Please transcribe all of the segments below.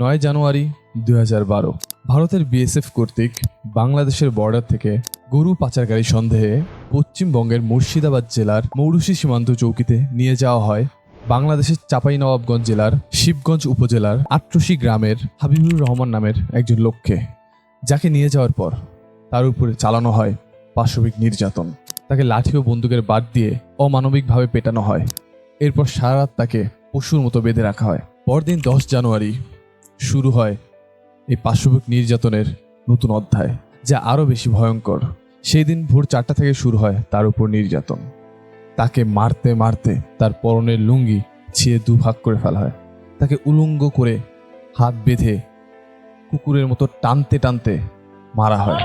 নয় জানুয়ারি দু হাজার বারো। ভারতের বিএসএফ কর্তৃক বাংলাদেশের বর্ডার থেকে গরু পাচারকারী সন্দেহে পশ্চিমবঙ্গের মুর্শিদাবাদ জেলার মৌরুশি সীমান্ত চৌকিতে নিয়ে যাওয়া হয় বাংলাদেশের চাঁপাইনবাবগঞ্জ জেলার শিবগঞ্জ উপজেলার আট্রসি গ্রামের হাবিবুর রহমান নামের একজন লোককে, যাকে নিয়ে যাওয়ার পর তার উপরে চালানো হয় পাশবিক নির্যাতন। তাকে লাঠি ও বন্দুকের বাদ দিয়ে অমানবিকভাবে পেটানো হয়। এরপর সারা রাত তাকে পশুর মতো বেঁধে রাখা হয়। পরদিন দশ জানুয়ারি শুরু হয় এই পাশবিক নির্যাতনের নতুন অধ্যায় যা আরও বেশি ভয়ঙ্কর সেই দিন ভোর চারটা থেকে শুরু হয় তার উপর নির্যাতন তাকে মারতে মারতে তার পরনের লুঙ্গি ছিঁড়ে দুভাগ করে ফেলা হয় তাকে উলঙ্গ করে হাত বেঁধে কুকুরের মতো টানতে টানতে মারা হয়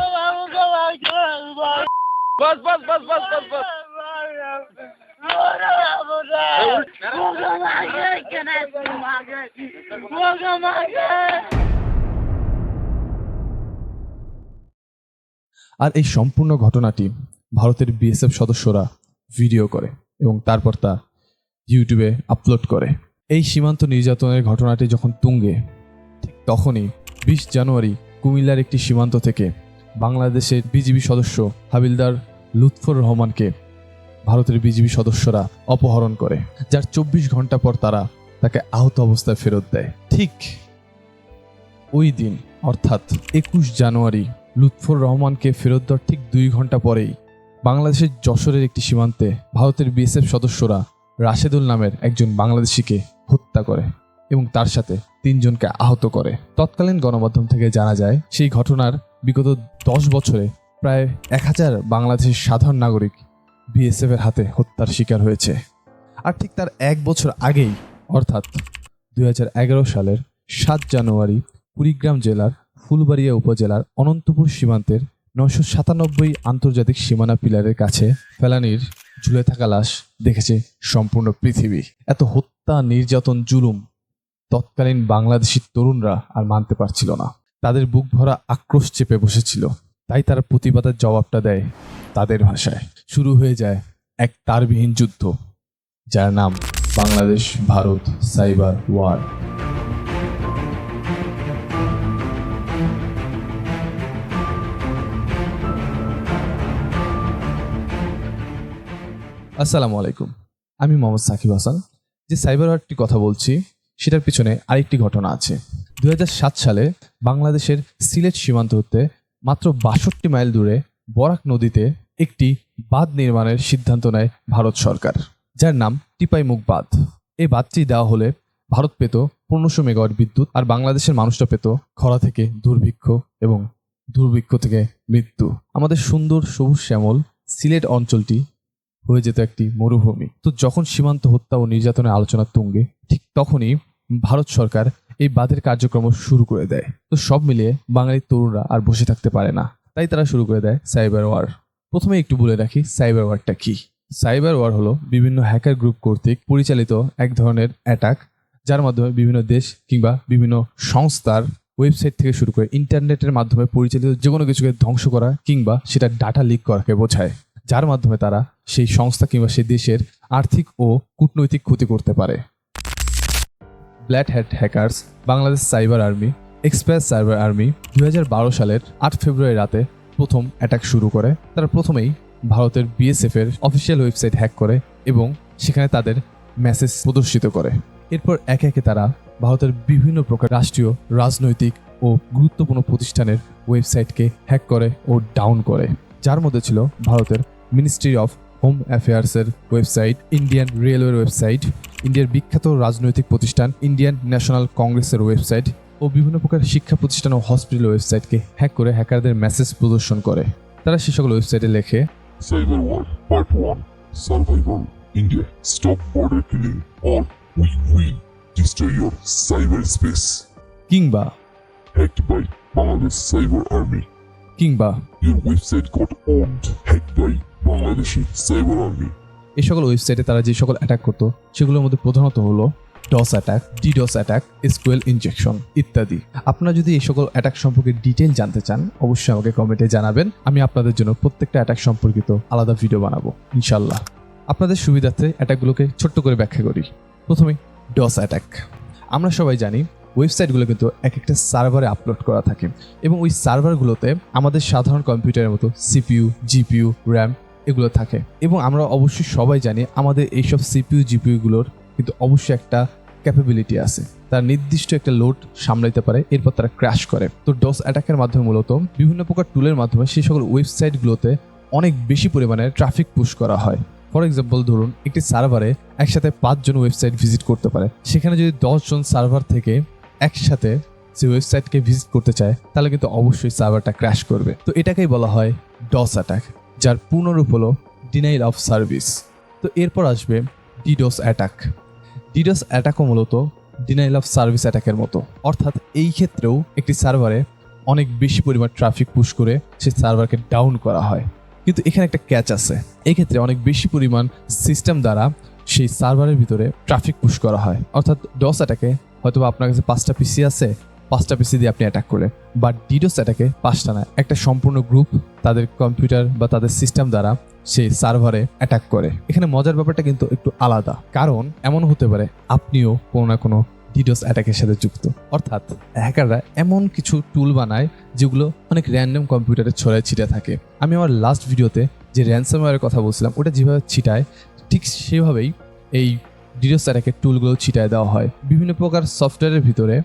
আর এই সম্পূর্ণ ঘটনাটি ভারতের বিএসএফ সদস্যরা ভিডিও করে এবং তারপর তা ইউটিউবে আপলোড করে। এই সীমান্ত নির্যাতনের ঘটনাটি যখন তুঙ্গে, ঠিক তখনই বিশ জানুয়ারি কুমিল্লার একটি সীমান্ত থেকে বাংলাদেশের বিজিবি সদস্য হাবিলদার লুৎফর রহমানকে ভারতের বিজিবি সদস্যরা অপহরণ করে, যার চব্বিশ ঘণ্টা পর তারা তাকে আহত অবস্থায় ফেরত দেয়। ঠিক ওই দিন, অর্থাৎ একুশ জানুয়ারি, লুৎফর রহমানকে ফেরত দেওয়ার ঠিক দুই ঘণ্টা পরেই বাংলাদেশের যশোরের একটি সীমান্তে ভারতের বিএসএফ সদস্যরা রাশেদুল নামের একজন বাংলাদেশিকে হত্যা করে এবং তার সাথে তিনজনকে আহত করে। তৎকালীন গণমাধ্যম থেকে জানা যায়, সেই ঘটনার বিগত দশ বছরে প্রায় এক হাজার বাংলাদেশের সাধারণ নাগরিক বিএসএফ এর হাতে হত্যার শিকার হয়েছে। আর ঠিক তার এক বছর আগেই, অর্থাৎ দু হাজার এগারো সালের সাত জানুয়ারি কুড়িগ্রাম জেলার ফুলবাড়িয়া উপজেলার অনন্তপুর সীমান্তের নশো সাতানব্বই আন্তর্জাতিক সীমানা পিলারের কাছে ফেলানির ঝুলে থাকা লাশ দেখেছে সম্পূর্ণ পৃথিবী। এত হত্যা, নির্যাতন, জুলুম তৎকালীন বাংলাদেশি তরুণরা আর মানতে পারছিল না। তাদের বুক ভরা আক্রোশ চেপে বসেছিল। তাই তারা প্রতিবাদের জবাবটা দেয় তাদের ভাষায়। শুরু হয়ে যায় এক তারবিহীন যুদ্ধ, যার নাম বাংলাদেশ ভারত সাইবার ওয়ার। আসসালামু আলাইকুম। আমি মোহাম্মদ সাকিব হাসান। যে সাইবার ওয়ারটির কথা বলছি, সেটার পিছনে আরেকটি ঘটনা আছে। দু হাজার সাত সালে বাংলাদেশের সিলেট সীমান্ত হতে মাত্র বাষট্টি মাইল দূরে বরাক নদীতে একটি বাঁধ নির্মাণের সিদ্ধান্ত নেয় ভারত সরকার, যার নাম টিপাইমুখ বাঁধ। এই বাঁধটি দেওয়া হলে ভারত পেত পনেরোশো মেগাওয়াট বিদ্যুৎ আর বাংলাদেশের মানুষটা পেত খরা থেকে দুর্ভিক্ষ এবং দুর্ভিক্ষ থেকে মৃত্যু। আমাদের সুন্দর সবুজ শ্যামল সিলেট অঞ্চলটি হয়ে যেত একটি মরুভূমি। তো যখন সীমান্ত হত্যা ও নির্যাতনের আলোচনা তুঙ্গে, ঠিক তখনই ভারত সরকার এই বাঁধের কার্যক্রম শুরু করে দেয়। তো সব মিলিয়ে বাঙালির তরুণরা আর বসে থাকতে পারে না। তাই তারা শুরু করে দেয় সাইবার ওয়ার। প্রথমে একটু বলে রাখি সাইবার ওয়ারটা কি? সাইবার ওয়ার হলো বিভিন্ন হ্যাকার গ্রুপ কর্তৃক পরিচালিত এক ধরনের অ্যাটাক যার মাধ্যমে বিভিন্ন দেশ কিংবা বিভিন্ন সংস্থার ওয়েবসাইট থেকে শুরু করে ইন্টারনেটের মাধ্যমে পরিচালিত যে কোনো কিছুকে ধ্বংস করা কিংবা সেটা ডাটা লিক করাকে বোঝায়, যার মাধ্যমে তারা সেই সংস্থা কিংবা সেই দেশের আর্থিক ও কূটনৈতিক ক্ষতি করতে পারে। Black hat hackers Bangladesh cyber army express cyber army দু হাজার বারো সালের আট ফেব্রুয়ারি রাতে প্রথম অ্যাটাক শুরু করে। তারা প্রথমেই ভারতের বিএসএফ এর অফিসিয়াল ওয়েবসাইট হ্যাক করে এবং সেখানে তাদের মেসেজ প্রদর্শিত করে। এরপর একে একে তারা ভারতের বিভিন্ন প্রকার রাষ্ট্রীয়, রাজনৈতিক ও গুরুত্বপূর্ণ প্রতিষ্ঠানের ওয়েবসাইটকে হ্যাক করে ও ডাউন করে। যার মধ্যে ছিল ভারতের মিনিস্ট্রি অফ হোম অ্যাফেয়ার্সের ওয়েবসাইট ইন্ডিয়ান রেলওয়ের ওয়েবসাইট ইন্ডিয়ার বিখ্যাত রাজনৈতিক প্রতিষ্ঠান ইন্ডিয়ান ন্যাশনাল কংগ্রেসের ওয়েবসাইট ও বিভিন্ন প্রকার শিক্ষা প্রতিষ্ঠান ও হসপিটাল ওয়েবসাইটকে হ্যাক করে হ্যাকারদের মেসেজ প্রদর্শন করে। তারা সে সকল ওয়েবসাইটে লেখে কিংবা এই সকল ওয়েবসাইটে তারা যে সকল অ্যাটাক করতো সেগুলোর মধ্যে প্রধানত হলো DoS attack DDoS attack SQL injection ইত্যাদি। আপনারা যদি এই সকল অ্যাটাক সম্পর্কে ডিটেল জানতে চান, অবশ্যই আমাকে কমেন্টে জানাবেন। আমি আপনাদের জন্য প্রত্যেকটা অ্যাটাক সম্পর্কিত আলাদা ভিডিও বানাবো ইনশাল্লাহ আপনাদের সুবিধার্থে অ্যাটাকগুলোকে ছোট্ট করে ব্যাখ্যা করি। প্রথমে ডস অ্যাটাক আমরা সবাই জানি ওয়েবসাইটগুলো কিন্তু এক একটা সার্ভারে আপলোড করা থাকে এবং ওই সার্ভারগুলোতে আমাদের সাধারণ কম্পিউটারের মতো সিপিইউ জিপিইউ র্যাম এগুলো থাকে এবং আমরা অবশ্যই সবাই জানি আমাদের এইসব সিপিইউ জিপিইউগুলোর কিন্তু অবশ্যই একটা ক্যাপাবিলিটি আছে। তার নির্দিষ্ট একটা লোড সামলাইতে পারে, এরপর তারা ক্র্যাশ করে। তো ডস অ্যাটাকের মাধ্যমে মূলত বিভিন্ন প্রকার টুলের মাধ্যমে সেই সকল ওয়েবসাইটগুলোতে অনেক বেশি পরিমাণে ট্রাফিক পুশ করা হয়। ফর এক্সাম্পল ধরুন, একটি সার্ভারে একসাথে পাঁচজন ওয়েবসাইট ভিজিট করতে পারে। সেখানে যদি দশজন সার্ভার থেকে একসাথে যে ওয়েবসাইটকে ভিজিট করতে চায়, তাহলে কিন্তু অবশ্যই সার্ভারটা ক্র্যাশ করবে। তো এটাকেই বলা হয় ডস অ্যাটাক যার পূর্ণরূপ হলো ডিনাইল অফ সার্ভিস তো এরপর আসবে ডিডোস অ্যাটাক ডিডোস অ্যাটাকও মূলত ডিনাইল অফ সার্ভিস অ্যাটাকের মতো। অর্থাৎ এই ক্ষেত্রেও একটি সার্ভারে অনেক বেশি পরিমাণ ট্রাফিক পুশ করে সেই সার্ভারকে ডাউন করা হয়। কিন্তু এখানে একটা ক্যাচ আছে। এই ক্ষেত্রে অনেক বেশি পরিমাণ সিস্টেম দ্বারা সেই সার্ভারের ভিতরে ট্রাফিক পুশ করা হয়। অর্থাৎ ডস অ্যাটাকে হয়তো আপনার কাছে পাঁচটা পিসি আছে, পাঁচটা পিসি দিয়ে আপনি অ্যাটাক করলেন। বা ডিডোস অ্যাটাকে পাঁচটা না, একটা সম্পূর্ণ গ্রুপ তাদের কম্পিউটার বা তাদের সিস্টেম দ্বারা সেই সার্ভারে অ্যাটাক করে। এখানে মজার ব্যাপারটা কিন্তু একটু আলাদা। কারণ এমন হতে পারে আপনিও কোনো না কোনো ডিডোস অ্যাটাকের সাথে যুক্ত। অর্থাৎ হ্যাকাররা এমন কিছু টুল বানায় যেগুলো অনেক র্যান্ডম কম্পিউটারে ছড়ায় ছিটে থাকে। আমি আমার লাস্ট ভিডিওতে যে র্যানসামওয়্যারের কথা বলছিলাম, ওটা যেভাবে ছিটায়, ঠিক সেভাবেই এই ডিডোস অ্যাটাকের টুলগুলো ছিটায় দেওয়া হয়। বিভিন্ন প্রকার সফটওয়্যারের ভিতরে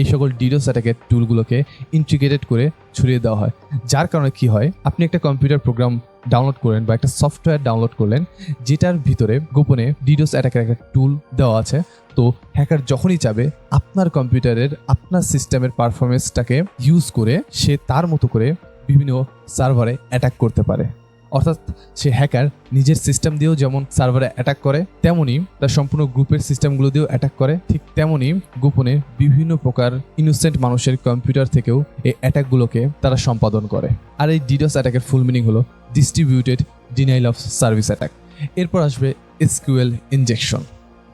এই সকল ডিডোস অ্যাটাকের টুলগুলোকে ইন্টিগ্রেটেড করে ছড়িয়ে দেওয়া হয়। যার কারণে কি হয়, আপনি একটা কম্পিউটার প্রোগ্রাম ডাউনলোড করলেন বা একটা সফটওয়্যার ডাউনলোড করলেন, যেটার ভিতরে গোপনে ডিডোস অ্যাটাকের একটা টুল দেওয়া আছে। তো হ্যাকার যখনই চাবে, আপনার কম্পিউটারের আপনার সিস্টেমের পারফরমেন্সটাকে ইউজ করে সে তার মতো করে বিভিন্ন সার্ভারে অ্যাটাক করতে পারে। অর্থাৎ সে হ্যাকার নিজের সিস্টেম দিয়েও যেমন সার্ভারে অ্যাটাক করে, তেমনই তার সম্পূর্ণ গ্রুপের সিস্টেমগুলো দিয়েও অ্যাটাক করে। ঠিক তেমনই গোপনে বিভিন্ন প্রকার ইনোসেন্ট মানুষের কম্পিউটার থেকেও এই অ্যাটাকগুলোকে তারা সম্পাদন করে। আর এই ডিডোস অ্যাটাকের ফুল মিনিং হলো distributed denial of service attack এরপর আসবে এসকিউএল ইনজেকশন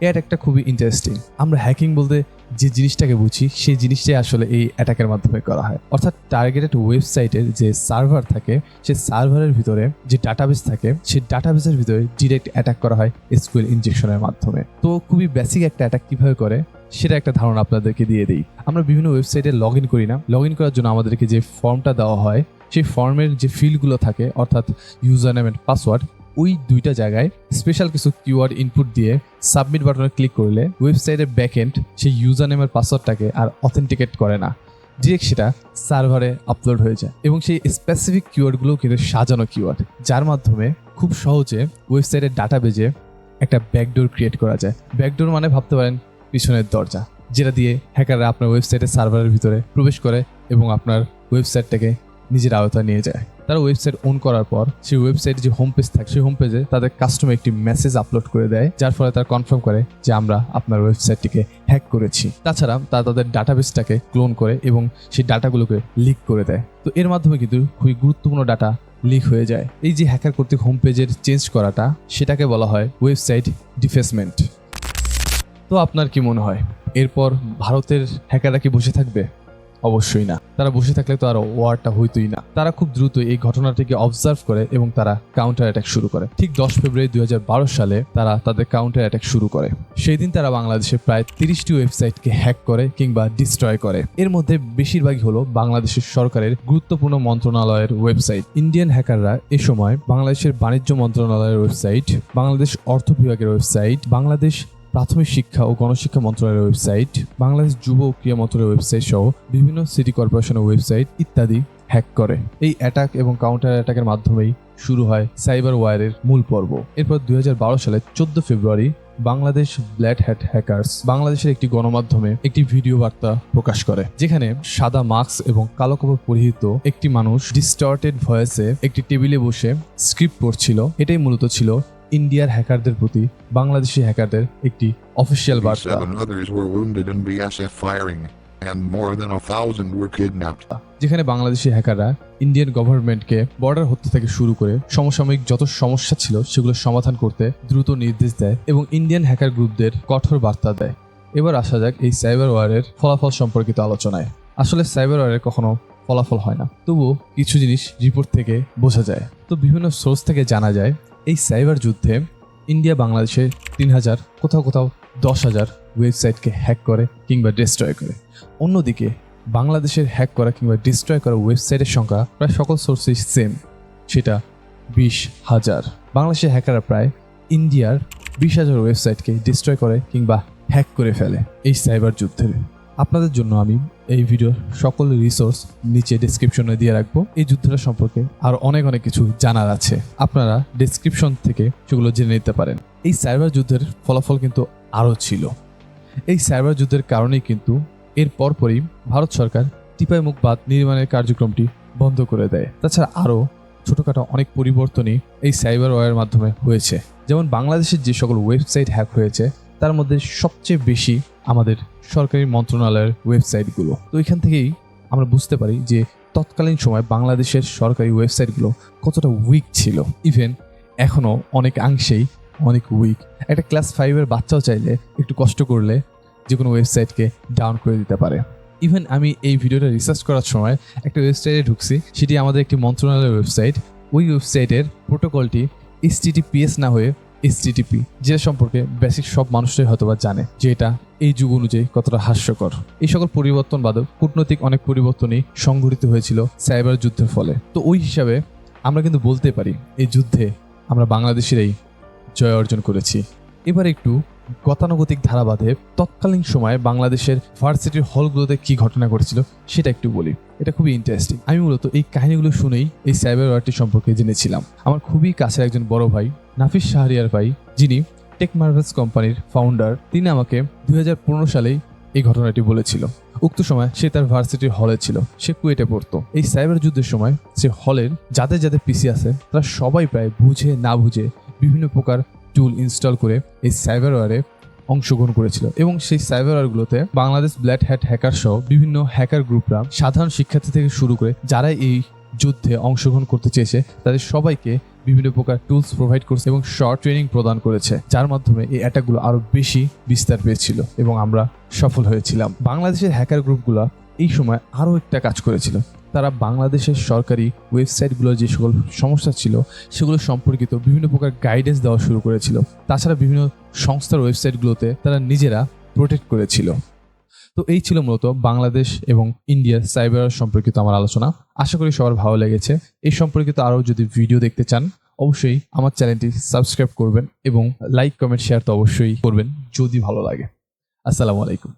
এই অ্যাটাকটা খুবই ইন্টারেস্টিং আমরা হ্যাকিং বলতে যে জিনিসটাকে বুঝি, সেই জিনিসটাই আসলে এই অ্যাটাকের মাধ্যমে করা হয়। অর্থাৎ টার্গেটেড ওয়েবসাইটের যে সার্ভার থাকে সেই সার্ভারের ভিতরে যে ডাটাবেস থাকে, সেই ডাটাবেসের ভিতরে ডিরেক্ট অ্যাটাক করা হয় এসকিউএল ইনজেকশনের মাধ্যমে। তো খুবই বেসিক একটা অ্যাটাক কীভাবে করে, সেটা একটা ধারণা আপনাদেরকে দিয়ে দিই। আমরা বিভিন্ন ওয়েবসাইটে লগ ইন করি না। লগ ইন করার জন্য আমাদেরকে যে ফর্মটা দেওয়া হয়, সেই ফর্মের যে ফিল্ডগুলো থাকে, অর্থাৎ ইউজার নেম অ্যান্ড পাসওয়ার্ড ওই দুইটা জায়গায় স্পেশাল কিছু কিওয়ার্ড ইনপুট দিয়ে সাবমিট বাটনে ক্লিক করলে ওয়েবসাইটের ব্যাকএন্ড সেই ইউজার নেমের পাসওয়ার্ডটাকে আর অথেন্টিকেট করে না। ডিরেক্ট সেটা সার্ভারে আপলোড হয়ে যায় এবং সেই স্পেসিফিক কিওয়ার্ডগুলো কিন্তু সাজানো কিওয়ার্ড যার মাধ্যমে খুব সহজে ওয়েবসাইটের ডাটা বেজে একটা ব্যাকডোর ক্রিয়েট করা যায়। ব্যাকডোর মানে ভাবতে পারেন পিছনের দরজা, যেটা দিয়ে হ্যাকাররা আপনার ওয়েবসাইটের সার্ভারের ভিতরে প্রবেশ করে এবং আপনার ওয়েবসাইটটাকে নিজের আওতায় নিয়ে যায়। তারা ওয়েবসাইট অন করার পর সেই ওয়েবসাইটে যে হোম পেজ থাকে, সেই হোম পেজে তাদের কাস্টমার একটি মেসেজ আপলোড করে দেয়, যার ফলে তারা কনফার্ম করে যে আমরা আপনার ওয়েবসাইটটিকে হ্যাক করেছি। তাছাড়া তারা তাদের ডাটাবেসটাকে ক্লোন করে এবং সেই ডাটাগুলোকে লিক করে দেয়। তো এর মাধ্যমে কিন্তু খুবই গুরুত্বপূর্ণ ডাটা লিক হয়ে যায়। এই যে হ্যাকার কর্তৃক হোম পেজের চেঞ্জ করাটা, সেটাকে বলা হয় ওয়েবসাইট ডিফেসমেন্ট তো আপনার কি মনে হয়, এরপর ভারতের হ্যাকাররা কি বসে থাকবে? অবশ্যই না। তারা বসে থাকলে তো আর ওয়ারটা হইতোই না। তারা খুব দ্রুত এই ঘটনাটিকে অবজার্ভ করে এবং তারা কাউন্টার অ্যাটাক শুরু করে। ঠিক দশ ফেব্রুয়ারি দু হাজার বারো সালে তারা তাদের কাউন্টার অ্যাটাক শুরু করে। সেই দিন তারা বাংলাদেশে প্রায় তিরিশটি ওয়েবসাইটকে হ্যাক করে কিংবা ডিস্ট্রয় করে। এর মধ্যে বেশিরভাগই হলো বাংলাদেশের সরকারের গুরুত্বপূর্ণ মন্ত্রণালয়ের ওয়েবসাইট ইন্ডিয়ান হ্যাকাররা এ সময় বাংলাদেশের বাণিজ্য মন্ত্রণালয়ের ওয়েবসাইট বাংলাদেশ অর্থ বিভাগের ওয়েবসাইট বাংলাদেশ প্রাথমিক শিক্ষা ও গণশিক্ষা মন্ত্রণালয়ের ওয়েবসাইট, বাংলাদেশ যুব ও ক্রীড়া মন্ত্রণালয়ের ওয়েবসাইট সহ বিভিন্ন সিটি কর্পোরেশনের ওয়েবসাইট ইত্যাদি হ্যাক করে। এই অ্যাটাক এবং কাউন্টার অ্যাটাকের মাধ্যমেই শুরু হয় সাইবার ওয়ারের মূল পর্ব। এরপর দুই হাজার বারো সালে চোদ্দ February Bangladesh black hat hackers বাংলাদেশের একটি গণমাধ্যমে একটি ভিডিও বার্তা প্রকাশ করে, যেখানে সাদা মাস্ক এবং কালো কাপড় পরিহিত একটি মানুষ ডিস্টর্টেড ভয়েসে একটি টেবিলে বসে স্ক্রিপ্ট পড়ছিল। এটাই মূলত ছিল ইন্ডিয়ার হ্যাকারদের প্রতি বাংলাদেশি হ্যাকারদের একটি অফিসিয়াল বার্তা. যেখানে বাংলাদেশি হ্যাকাররা ইন্ডিয়ান গভর্নমেন্টকে বর্ডার হত্যা থেকে শুরু করে সমসাময়িক যত সমস্যা ছিল সেগুলো সমাধান করতে দ্রুত নির্দেশ দেয় এবং ইন্ডিয়ান হ্যাকার গ্রুপদের কঠোর বার্তা দেয়। এবার আসা যাক এই সাইবার ওয়ারের ফলাফল সম্পর্কিত আলোচনায়। আসলে সাইবার ওয়ারের কখনো ফলাফল হয় না তবুও কিছু জিনিস রিপোর্ট থেকে বোঝা যায়। তো বিভিন্ন সোর্স থেকে জানা যায় এই সাইবার যুদ্ধে ইন্ডিয়া বাংলাদেশে তিন হাজার, কোথাও কোথাও দশ হাজার ওয়েবসাইটকে হ্যাক করে কিংবা ডিস্ট্রয় করে। অন্যদিকে বাংলাদেশের হ্যাক করা কিংবা ডিস্ট্রয় করা ওয়েবসাইটের সংখ্যা প্রায় সকল সোর্সেই সেম সেটা বিশ হাজার। বাংলাদেশের হ্যাকাররা প্রায় ইন্ডিয়ার বিশ হাজার ওয়েবসাইটকে ডিস্ট্রয় করে কিংবা হ্যাক করে ফেলে এই সাইবার যুদ্ধের। আপনাদের জন্য আমি এই ভিডিওর সকল রিসোর্স নিচে ডিসক্রিপশনে দিয়ে রাখব। এই যুদ্ধটা সম্পর্কে আরও অনেক অনেক কিছু জানার আছে। আপনারা ডিসক্রিপশন থেকে সেগুলো জেনে নিতে পারেন। এই সাইবার যুদ্ধের ফলাফল কিন্তু আরও ছিল। এই সাইবার যুদ্ধের কারণেই কিন্তু এর পরপরই ভারত সরকার টিপাই মুখ বাঁধ নির্মাণের কার্যক্রমটি বন্ধ করে দেয়। তাছাড়া আরও ছোটোখাটো অনেক পরিবর্তনই এই সাইবার ওয়ারের মাধ্যমে হয়েছে। যেমন বাংলাদেশের যে সকল ওয়েবসাইট হ্যাক হয়েছে, তার মধ্যে সবচেয়ে বেশি আমাদের সরকারি মন্ত্রণালয়ের ওয়েবসাইটগুলো। তো এখান থেকেই আমরা বুঝতে পারি যে তৎকালীন সময় বাংলাদেশের সরকারি ওয়েবসাইটগুলো কতটা উইক ছিল। ইভেন এখনও অনেক অংশেই অনেক উইক একটা ক্লাস ফাইভের বাচ্চাও চাইলে একটু কষ্ট করলে যে কোনো ওয়েবসাইটকে ডাউন করে দিতে পারে। ইভেন আমি এই ভিডিওটা রিসার্চ করার সময় একটা ওয়েবসাইটে ঢুকছি, সেটি আমাদের একটি মন্ত্রণালয়ের ওয়েবসাইট ওই ওয়েবসাইটের প্রোটোকলটি এইচটিটিপিএস না হয়ে এইচটিটিপি যেটা সম্পর্কে বেসিক সব মানুষরাই হয়তোবা জানে যে এটা এই যুগ অনুযায়ী কতটা হাস্যকর। এই সকল পরিবর্তন বাদক কূটনৈতিক অনেক পরিবর্তনই সংঘটিত হয়েছিল সাইবার যুদ্ধের ফলে। তো ওই হিসাবে আমরা কিন্তু বলতে পারি এই যুদ্ধে আমরা বাংলাদেশেরই জয় অর্জন করেছি। এবার একটু গতানুগতিক ধারাবাধে তৎকালীন সময়ে বাংলাদেশের ভার্সিটির হলগুলোতে কি ঘটনা ঘটেছিল সেটা একটু বলি। এটা খুবই ইন্টারেস্টিং আমি মূলত এই কাহিনীগুলো শুনেই এই সাইবার ওয়ারটি সম্পর্কে জেনেছিলাম। আমার খুবই কাছের একজন বড় ভাই নাফিস শাহরিয়ার ভাই, যিনি টেক মার্ভেলস কোম্পানির ফাউন্ডার তিনি আমাকে দু হাজার পনেরো সালেই এই ঘটনাটি বলেছিল। উক্ত সময় সে তার ভার্সিটির হলে ছিল। সে কুয়েটে পড়তো। এই সাইবার যুদ্ধের সময় সে হলের যাদের যাদের পিসি আছে, তারা সবাই প্রায় বুঝে না বুঝে বিভিন্ন প্রকার টুল ইনস্টল করে এই সাইবার ওয়ারে অংশগ্রহণ করেছিল এবং সেই সাইবার ওয়ারগুলোতে বাংলাদেশ ব্ল্যাড হ্যাট হ্যাকার সহ বিভিন্ন হ্যাকার গ্রুপরা সাধারণ শিক্ষার্থী থেকে শুরু করে যারা এই যুদ্ধে অংশগ্রহণ করতে চেয়েছে, তাদের সবাইকে বিভিন্ন প্রকার টুলস প্রোভাইড করছে এবং শর্ট ট্রেনিং প্রদান করেছে, যার মাধ্যমে এই অ্যাটাকগুলো আরও বেশি বিস্তার পেয়েছিল এবং আমরা সফল হয়েছিলাম। বাংলাদেশের হ্যাকার গ্রুপগুলো এই সময় আরও একটা কাজ করেছিল। তারা বাংলাদেশের সরকারি ওয়েবসাইটগুলোর যে সকল সমস্যা ছিল, সেগুলো সম্পর্কিত বিভিন্ন প্রকার গাইডেন্স দেওয়া শুরু করেছিল। তাছাড়া বিভিন্ন সংস্থার ওয়েবসাইটগুলোতে তারা নিজেরা প্রোটেক্ট করেছিল। তো এই ছিল মূলত বাংলাদেশ এবং ইন্ডিয়ার সাইবার সম্পর্কিত আমার আলোচনা। আশা করি সবার ভালো লেগেছে। এই সম্পর্কিত আরও যদি ভিডিও দেখতে চান, অবশ্যই আমার চ্যানেলটি সাবস্ক্রাইব করবেন এবং লাইক কমেন্ট শেয়ার তো অবশ্যই করবেন যদি ভালো লাগে। আসসালামু আলাইকুম।